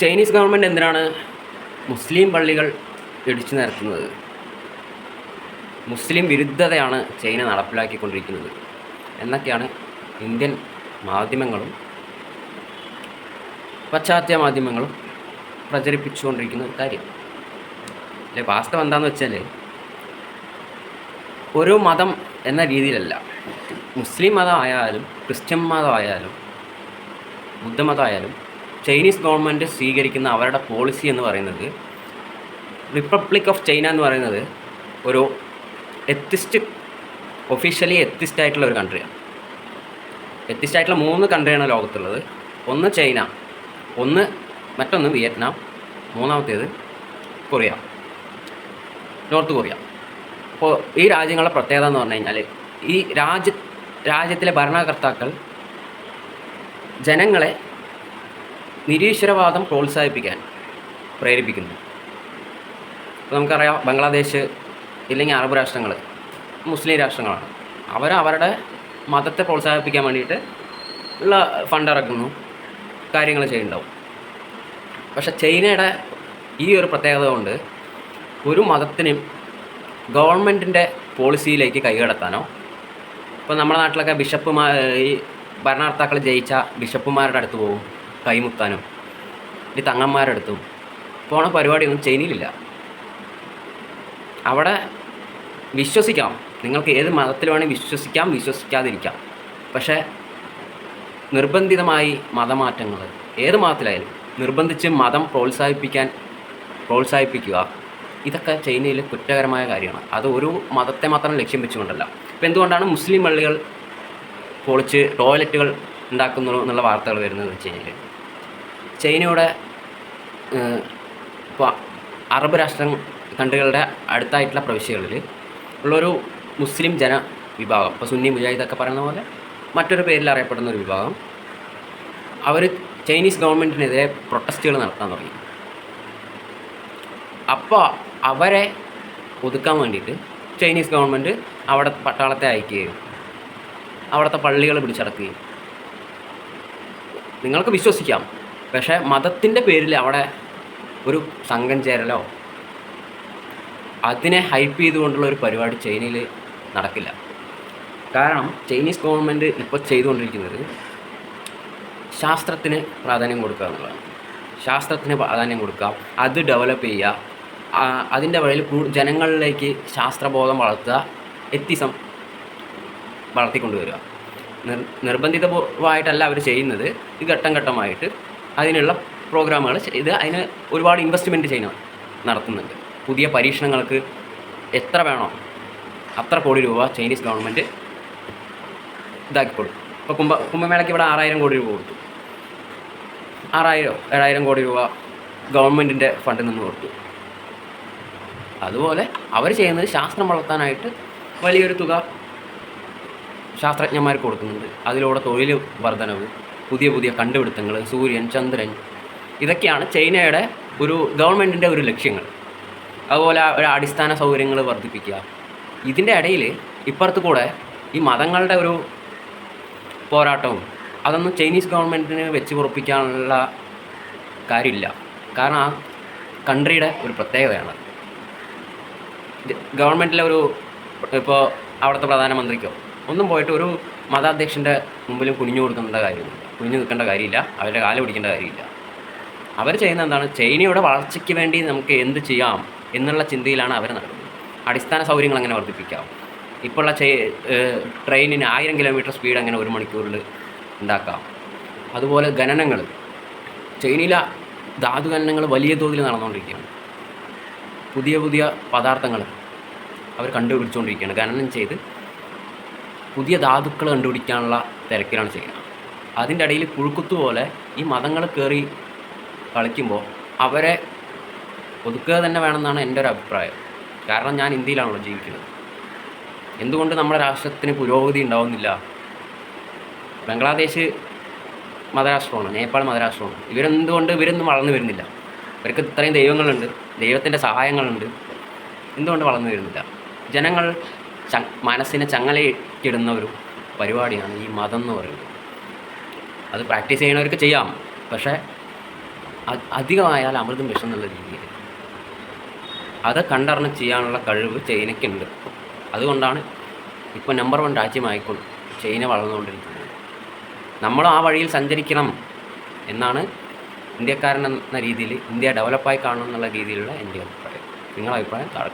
Chinese government എന്തിനാണ് മുസ്ലിം പള്ളികൾ ഇടിച്ചു നിരത്തുന്നത്? മുസ്ലിം വിരുദ്ധതയാണ് ചൈന നടപ്പിലാക്കിക്കൊണ്ടിരിക്കുന്നത്. എന്നൊക്കെയാണ് ഇന്ത്യൻ മാധ്യമങ്ങളും പാശ്ചാത്യ മാധ്യമങ്ങളും പ്രചരിപ്പിച്ചുകൊണ്ടിരിക്കുന്ന കാര്യം. അല്ലെ വാസ്തവം എന്താണെന്ന് വെച്ചാൽ ഒരു മതം എന്ന രീതിയിലല്ല. മുസ്ലിം മതമായാലും ക്രിസ്ത്യൻ മതമായാലും ആയാലും ബുദ്ധമതം ആയാലും ചൈനീസ് ഗവൺമെന്റ് സ്വീകരിക്കുന്ന അവരുടെ പോളിസി എന്ന് പറയുന്നത് റിപ്പബ്ലിക് ഓഫ് ചൈന എന്ന് പറയുന്നത് ഒരു എത്തിസ്റ്റ് ഒഫീഷ്യലി എത്തിസ്റ്റ് ആയിട്ടുള്ള ഒരു കൺട്രിയാണ് എത്തിസ്റ്റ് ആയിട്ടുള്ള മൂന്ന് കൺട്രിയാണ് ലോകത്തുള്ളത്. ഒന്ന് ചൈന ഒന്ന് മറ്റൊന്ന് വിയറ്റ്നാം മൂന്നാമത്തേത് കൊറിയ നോർത്ത് കൊറിയ. അപ്പോൾ ഈ രാജ്യങ്ങളുടെ പ്രത്യേകത എന്ന് പറഞ്ഞു കഴിഞ്ഞാൽ ഈ രാജ്യ രാജ്യത്തിലെ ഭരണകർത്താക്കൾ ജനങ്ങളെ നിരീശ്വരവാദം പ്രോത്സാഹിപ്പിക്കാൻ പ്രേരിപ്പിക്കുന്നു. ഇപ്പോൾ നമുക്കറിയാം ബംഗ്ലാദേശ് ഇല്ലെങ്കിൽ അറബ് രാഷ്ട്രങ്ങൾ മുസ്ലിം രാഷ്ട്രങ്ങളാണ്. അവർ അവരുടെ മതത്തെ പ്രോത്സാഹിപ്പിക്കാൻ വേണ്ടിയിട്ട് ഉള്ള ഫണ്ട് ഇറക്കുന്നു കാര്യങ്ങൾ ചെയ്യുന്നുണ്ടാവും. പക്ഷേ ചൈനയുടെ ഈ ഒരു പ്രത്യേകത കൊണ്ട് ഒരു മതത്തിനും ഗവൺമെന്റിന്റെ പോളിസിയിലേക്ക് കൈകടത്താനോ ഇപ്പോൾ നമ്മുടെ നാട്ടിലൊക്കെ ബിഷപ്പുമാർ ഈ ഭരണകർത്താക്കൾ ജയിച്ച ബിഷപ്പുമാരുടെ അടുത്ത് പോകും. കൈമുത്താനും. ഈ തങ്ങന്മാരുടെ അടുത്തും പോണ പരിപാടിയൊന്നും ചൈനയിലില്ല അവിടെ വിശ്വസിക്കാം. നിങ്ങൾക്ക് ഏത് മതത്തിൽ വേണമെങ്കിൽ വിശ്വസിക്കാം വിശ്വസിക്കാതിരിക്കാം. പക്ഷേ നിർബന്ധിതമായി മതമാറ്റങ്ങൾ ഏത് മതത്തിലായാലും നിർബന്ധിച്ച് മതം പ്രോത്സാഹിപ്പിക്കാൻ പ്രോത്സാഹിപ്പിക്കുക ഇതൊക്കെ ചൈനയിൽ കുറ്റകരമായ കാര്യമാണ്. അത് ഒരു മതത്തെ മാത്രം ലക്ഷ്യം വെച്ചുകൊണ്ടല്ല. ഇപ്പം എന്തുകൊണ്ടാണ് മുസ്ലിം പള്ളികൾ പൊളിച്ച് ടോയ്ലറ്റുകൾ ഉണ്ടാക്കുന്നു എന്നുള്ള വാർത്തകൾ വരുന്നത് വെച്ച് കഴിഞ്ഞാൽ ചൈനയുടെ ഇപ്പോൾ അറബ് രാഷ്ട്ര കൺട്രികളുടെ അടുത്തായിട്ടുള്ള പ്രവിശ്യകളിൽ ഉള്ളൊരു മുസ്ലിം ജന വിഭാഗം ഇപ്പോൾ സുന്നി മുജാഹിദൊക്കെ പറയുന്ന പോലെ മറ്റൊരു പേരിൽ അറിയപ്പെടുന്ന ഒരു വിഭാഗം അവർ ചൈനീസ് ഗവൺമെന്റിനെതിരെ പ്രൊട്ടസ്റ്റുകൾ നടത്താൻ തുടങ്ങി. അപ്പോൾ അവരെ ഒതുക്കാൻ വേണ്ടിയിട്ട് ചൈനീസ് ഗവൺമെന്റ് അവിടെ പട്ടാളത്തെ അയക്കുകയും അവിടുത്തെ പള്ളികൾ പിടിച്ചടക്കുകയും. നിങ്ങൾക്ക് വിശ്വസിക്കാം പക്ഷേ മതത്തിന്റെ പേരിൽ അവിടെ ഒരു സംഘം ചേരലോ? അതിനെ ഹൈപ്പ് ചെയ്തുകൊണ്ടുള്ള ഒരു പരിപാടി ചൈനയിൽ നടക്കില്ല. കാരണം ചൈനീസ് ഗവൺമെന്റ് ഇപ്പോൾ ചെയ്തുകൊണ്ടിരിക്കുന്നത് ശാസ്ത്രത്തിന് പ്രാധാന്യം കൊടുക്കുക എന്നുള്ളതാണ്. ശാസ്ത്രത്തിന് പ്രാധാന്യം കൊടുക്കുക അത് ഡെവലപ്പ് ചെയ്യുക അതിന്റെ വഴിയിൽ ജനങ്ങളിലേക്ക് ശാസ്ത്രബോധം വളർത്തുക എത്തിസം വളർത്തിക്കൊണ്ടുവരിക. നിർ നിർബന്ധിതമായിട്ടല്ല അവർ ചെയ്യുന്നത് ഇത് ഘട്ടം ഘട്ടമായിട്ട് അതിനുള്ള പ്രോഗ്രാമുകൾ ഇത് അതിന് ഒരുപാട് ഇൻവെസ്റ്റ്മെന്റ് ചെയ്യുന്ന നടത്തുന്നുണ്ട്. പുതിയ പരീക്ഷണങ്ങൾക്ക് എത്ര വേണോ അത്ര കോടി രൂപ ചൈനീസ് ഗവൺമെന്റ് ഇതാക്കി കൊടുക്കും ഇപ്പോൾ കുംഭ കുംഭമേളയ്ക്ക് ഇവിടെ ആറായിരം കോടി രൂപ കൊടുത്തു. ആറായിരം ഏഴായിരം കോടി രൂപ ഗവൺമെന്റിന്റെ ഫണ്ടിൽ നിന്ന് കൊടുത്തു. അതുപോലെ അവർ ചെയ്യുന്നത് ശാസ്ത്രം വളർത്താനായിട്ട് വലിയൊരു തുക ശാസ്ത്രജ്ഞന്മാർക്ക് കൊടുക്കുന്നുണ്ട്. അതിലൂടെ തൊഴിൽ വർധനവ് പുതിയ പുതിയ കണ്ടുപിടുത്തങ്ങൾ സൂര്യൻ ചന്ദ്രൻ ഇതൊക്കെയാണ് ചൈനയുടെ ഒരു ഗവൺമെന്റിന്റെ ഒരു ലക്ഷ്യങ്ങൾ. അതുപോലെ ഒരു അടിസ്ഥാന സൗകര്യങ്ങൾ വർദ്ധിപ്പിക്കുക. ഇതിന്റെ ഇടയിൽ ഇപ്പുറത്ത് കൂടെ ഈ മതങ്ങളുടെ ഒരു പോരാട്ടവും അതൊന്നും ചൈനീസ് ഗവൺമെന്റിന് വെച്ച് കുറപ്പിക്കാനുള്ള കാര്യമില്ല. കാരണം ആ കൺട്രിയുടെ ഒരു പ്രത്യേകതയാണ്. ഗവൺമെന്റിലെ ഒരു ഇപ്പോൾ അവിടുത്തെ പ്രധാനമന്ത്രിക്കോ ഒന്നും പോയിട്ട് ഒരു മതാധ്യക്ഷന്റെ മുമ്പിലും കുനിഞ്ഞു കൊടുക്കേണ്ട കാര്യമില്ല. കുനിഞ്ഞു നിൽക്കേണ്ട കാര്യമില്ല അവരുടെ കാൽ പിടിക്കേണ്ട കാര്യമില്ല. അവർ ചെയ്യുന്ന എന്താണ്? ചൈനയുടെ വളർച്ചയ്ക്ക് വേണ്ടി നമുക്ക് എന്ത് ചെയ്യാം എന്നുള്ള ചിന്തയിലാണ് അവർ നടക്കുന്നത്. അടിസ്ഥാന സൗകര്യങ്ങൾ അങ്ങനെ വർദ്ധിപ്പിക്കാം. ഇപ്പോഴുള്ള ട്രെയിനിന് ആയിരം കിലോമീറ്റർ സ്പീഡ് അങ്ങനെ ഒരു മണിക്കൂറിൽ ഉണ്ടാക്കാം. അതുപോലെ ഖനനങ്ങൾ. ചൈനയിലെ ധാതു ഖനനങ്ങൾ വലിയ തോതിൽ നടന്നുകൊണ്ടിരിക്കുകയാണ്. പുതിയ പുതിയ പദാർത്ഥങ്ങൾ അവർ കണ്ടുപിടിച്ചുകൊണ്ടിരിക്കുകയാണ്. ഖനനം ചെയ്ത് പുതിയ ധാതുക്കൾ കണ്ടുപിടിക്കാനുള്ള തിരക്കിലാണ് ചെയ്യുന്നത് അതിന്റെ ഇടയിൽ പുഴുക്കുത്തു പോലെ ഈ മതങ്ങൾ കയറി കളിക്കുമ്പോൾ അവരെ ഒതുക്കുക തന്നെ വേണമെന്നാണ് എന്റെ ഒരു അഭിപ്രായം. കാരണം ഞാൻ ഇന്ത്യയിലാണല്ലോ ജീവിക്കുന്നത്. എന്തുകൊണ്ട് നമ്മുടെ രാഷ്ട്രത്തിന് പുരോഗതി ഉണ്ടാവുന്നില്ല? ബംഗ്ലാദേശ് മതരാഷ്ട്രമാണ് നേപ്പാൾ മതരാഷ്ട്രമാണ്. ഇവരെന്തുകൊണ്ട് ഇവരൊന്നും വളർന്നു വരുന്നില്ല? ഇവർക്ക് ഇത്രയും ദൈവങ്ങളുണ്ട് ദൈവത്തിന്റെ സഹായങ്ങളുണ്ട്. എന്തുകൊണ്ട് വളർന്നു വരുന്നില്ല? ജനങ്ങൾ മനസ്സിനെ ചങ്ങലയിട്ടിടുന്ന ഒരു പരിപാടിയാണ് ഈ മതം എന്ന് പറയുന്നത്. പ്രാക്ടീസ് ചെയ്യണവർക്ക് ചെയ്യാം. പക്ഷേ അധികമായാൽ അമൃതും വിഷം എന്നുള്ള രീതിയിൽ. അത് കണ്ടറിഞ്ഞ് ചെയ്യാനുള്ള കഴിവ് ചൈനയ്ക്കുണ്ട്. അതുകൊണ്ടാണ് ഇപ്പോൾ നമ്പർ വൺ രാജ്യമായിക്കൊണ്ട് ചൈന വളർന്നുകൊണ്ടിരിക്കുന്നത്. നമ്മൾ ആ വഴിയിൽ സഞ്ചരിക്കണം എന്നാണ് ഇന്ത്യക്കാരൻ എന്ന രീതിയിൽ ഇന്ത്യ ഡെവലപ്പായി കാണണം എന്നുള്ള രീതിയിലുള്ള എന്റെ അഭിപ്രായം. നിങ്ങളുടെ അഭിപ്രായം താഴെ